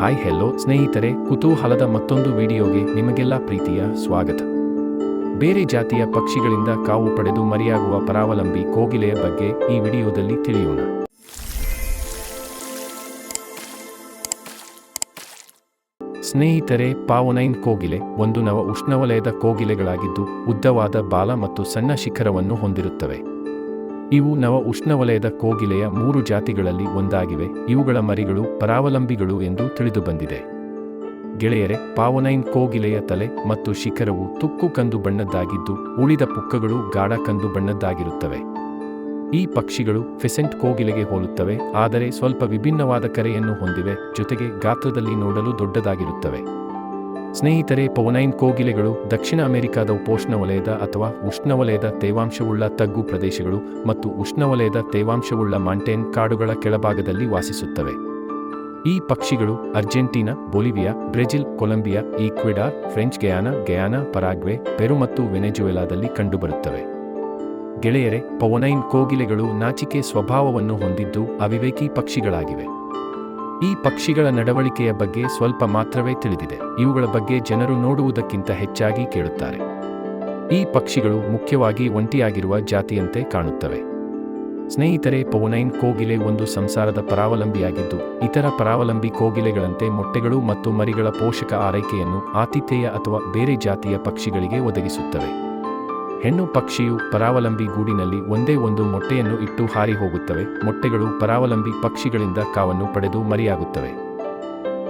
Hi hello ಸ್ನೇಹಿತರೆ, ಕುತೂಹಲದ ಮತ್ತೊಂದು ವಿಡಿಯೋಗೆ ನಿಮಗೆಲ್ಲ ಪ್ರೀತಿಯ ಸ್ವಾಗತ. ಬೇರೆ ಜಾತಿಯ ಪಕ್ಷಿಗಳಿಂದ ಕಾವು ಪಡೆದು ಮರಿಯಾಗುವ ಪರಾವಲಂಬಿ ಕೋಗಿಲೆಯ ಬಗ್ಗೆ ಈ ವಿಡಿಯೋದಲ್ಲಿ ತಿಳಿಯೋಣ. ಸ್ನೇಹಿತರೆ, ಪಾವನೈನ್ ಕೋಗಿಲೆ ಒಂದು ನವ ಉಷ್ಣವಲಯದ ಕೋಗಿಲೆಗಳಾಗಿದ್ದು ಉದ್ದವಾದ ಬಾಲ ಮತ್ತು ಸಣ್ಣ ಶಿಖರವನ್ನು ಹೊಂದಿರುತ್ತವೆ. ಇವು ನವ ಉಷ್ಣವಲಯದ ಕೋಗಿಲೆಯ ಮೂರು ಜಾತಿಗಳಲ್ಲಿ ಒಂದಾಗಿವೆ. ಇವುಗಳ ಮರಿಗಳು ಪರಾವಲಂಬಿಗಳು ಎಂದು ತಿಳಿದುಬಂದಿದೆ. ಗೆಳೆಯರೆ, ಪಾವನೈನ್ ಕೋಗಿಲೆಯ ತಲೆ ಮತ್ತು ಶಿಖರವು ತುಕ್ಕು ಕಂದು ಬಣ್ಣದ್ದಾಗಿದ್ದು, ಉಳಿದ ಪುಕ್ಕಗಳು ಗಾಢ ಕಂದು ಬಣ್ಣದ್ದಾಗಿರುತ್ತವೆ. ಈ ಪಕ್ಷಿಗಳು ಫೆಸೆಂಟ್ ಕೋಗಿಲೆಗೆ ಹೋಲುತ್ತವೆ, ಆದರೆ ಸ್ವಲ್ಪ ವಿಭಿನ್ನವಾದ ಕರೆಯನ್ನು ಹೊಂದಿವೆ, ಜೊತೆಗೆ ಗಾತ್ರದಲ್ಲಿ ನೋಡಲು ದೊಡ್ಡದಾಗಿರುತ್ತವೆ. ಸ್ನೇಹಿತರೆ, ಪವನೈನ್ ಕೋಗಿಲೆಗಳು ದಕ್ಷಿಣ ಅಮೆರಿಕಾದ ಉಪೋಷ್ಣವಲಯದ ಅಥವಾ ಉಷ್ಣವಲಯದ ತೇವಾಂಶವುಳ್ಳ ತಗ್ಗು ಪ್ರದೇಶಗಳು ಮತ್ತು ಉಷ್ಣವಲಯದ ತೇವಾಂಶವುಳ್ಳ ಮಾಂಟೇನ್ ಕಾಡುಗಳ ಕೆಳಭಾಗದಲ್ಲಿ ವಾಸಿಸುತ್ತವೆ. ಈ ಪಕ್ಷಿಗಳು Argentina, Bolivia, Brazil, Colombia, Ecuador, French Guiana Guyana, Paraguay, Peru ಮತ್ತು ವೆನೆಜುವೆಲಾದಲ್ಲಿ ಕಂಡುಬರುತ್ತವೆ. ಗೆಳೆಯರೆ, ಪವನೈನ್ ಕೋಗಿಲೆಗಳು ನಾಚಿಕೆ ಸ್ವಭಾವವನ್ನು ಹೊಂದಿದ್ದು ಅವಿವೇಕಿ ಪಕ್ಷಿಗಳಾಗಿವೆ. ಈ ಪಕ್ಷಿಗಳ ನಡವಳಿಕೆಯ ಬಗ್ಗೆ ಸ್ವಲ್ಪ ಮಾತ್ರವೇ ತಿಳಿದಿದೆ. ಇವುಗಳ ಬಗ್ಗೆ ಜನರು ನೋಡುವುದಕ್ಕಿಂತ ಹೆಚ್ಚಾಗಿ ಕೇಳುತ್ತಾರೆ. ಈ ಪಕ್ಷಿಗಳು ಮುಖ್ಯವಾಗಿ ಒಂಟಿಯಾಗಿರುವ ಜಾತಿಯಂತೆ ಕಾಣುತ್ತವೆ. ಸ್ನೇಹಿತರೆ ಪೌನೈನ್ ಕೋಗಿಲೆ ಒಂದು ಸಂಸಾರದ ಪರಾವಲಂಬಿಯಾಗಿದ್ದು, ಇತರ ಪರಾವಲಂಬಿ ಕೋಗಿಲೆಗಳಂತೆ ಮೊಟ್ಟೆಗಳು ಮತ್ತು ಮರಿಗಳ ಪೋಷಕ ಆರೈಕೆಯನ್ನು ಆತಿಥೇಯ ಅಥವಾ ಬೇರೆ ಜಾತಿಯ ಪಕ್ಷಿಗಳಿಗೆ ಒದಗಿಸುತ್ತವೆ. ಹೆಣ್ಣು ಪಕ್ಷಿಯು ಪರಾವಲಂಬಿ ಗೂಡಿನಲ್ಲಿ ಒಂದೇ ಒಂದು ಮೊಟ್ಟೆಯನ್ನು ಇಟ್ಟು ಹಾರಿ ಹೋಗುತ್ತವೆ. ಮೊಟ್ಟೆಗಳು ಪರಾವಲಂಬಿ ಪಕ್ಷಿಗಳಿಂದ ಕಾವನ್ನು ಪಡೆದು ಮರಿಯಾಗುತ್ತವೆ.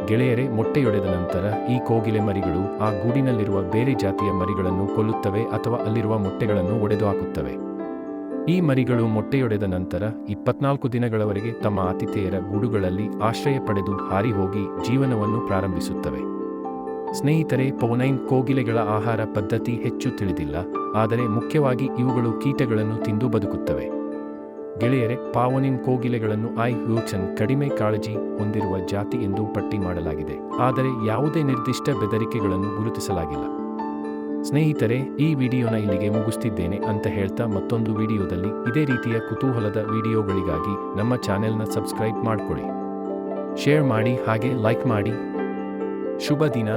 ಗೆಳೆಯರೆ, ಮೊಟ್ಟೆಯೊಡೆದ ನಂತರ ಈ ಕೋಗಿಲೆ ಮರಿಗಳು ಆ ಗೂಡಿನಲ್ಲಿರುವ ಬೇರೆ ಜಾತಿಯ ಮರಿಗಳನ್ನು ಕೊಲ್ಲುತ್ತವೆ ಅಥವಾ ಅಲ್ಲಿರುವ ಮೊಟ್ಟೆಗಳನ್ನು ಒಡೆದು ಹಾಕುತ್ತವೆ ಈ ಮರಿಗಳು ಮೊಟ್ಟೆಯೊಡೆದ ನಂತರ ಇಪ್ಪತ್ನಾಲ್ಕು ದಿನಗಳವರೆಗೆ ತಮ್ಮ ಆತಿಥೇಯರ ಗೂಡುಗಳಲ್ಲಿ ಆಶ್ರಯ ಪಡೆದು ಹಾರಿ ಹೋಗಿ ಜೀವನವನ್ನು ಪ್ರಾರಂಭಿಸುತ್ತವೆ. ಸ್ನೇಹಿತರೆ, ಪೋನೈನ್ ಕೋಗಿಲೆಗಳ ಆಹಾರ ಪದ್ಧತಿ ಹೆಚ್ಚು ತಿಳಿದಿಲ್ಲ, ಆದರೆ ಮುಖ್ಯವಾಗಿ ಇವುಗಳು ಕೀಟಗಳನ್ನು ತಿಂದು ಬದುಕುತ್ತವೆ. ಗೆಳೆಯರೆ, ಪಾವನಿನ್ ಕೋಗಿಲೆಗಳನ್ನು ಐ ಹ್ಯೂಚನ್ ಕಡಿಮೆ ಕಾಳಜಿ ಹೊಂದಿರುವ ಜಾತಿ ಎಂದು ಪಟ್ಟಿ ಮಾಡಲಾಗಿದೆ, ಆದರೆ ಯಾವುದೇ ನಿರ್ದಿಷ್ಟ ಬೆದರಿಕೆಗಳನ್ನು ಗುರುತಿಸಲಾಗಿಲ್ಲ. ಸ್ನೇಹಿತರೆ, ಈ ವಿಡಿಯೋನ ಇಲ್ಲಿಗೆ ಮುಗಿಸ್ತಿದ್ದೇನೆ ಅಂತ ಹೇಳ್ತಾ ಮತ್ತೊಂದು ವಿಡಿಯೋದಲ್ಲಿ ಇದೇ ರೀತಿಯ ಕುತೂಹಲದ ವಿಡಿಯೋಗಳಿಗಾಗಿ ನಮ್ಮ ಚಾನೆಲ್ನ ಸಬ್ಸ್ಕ್ರೈಬ್ ಮಾಡಿಕೊಳ್ಳಿ. ಶೇರ್ ಮಾಡಿ, ಹಾಗೆ ಲೈಕ್ ಮಾಡಿ. ಶುಭ ದಿನ.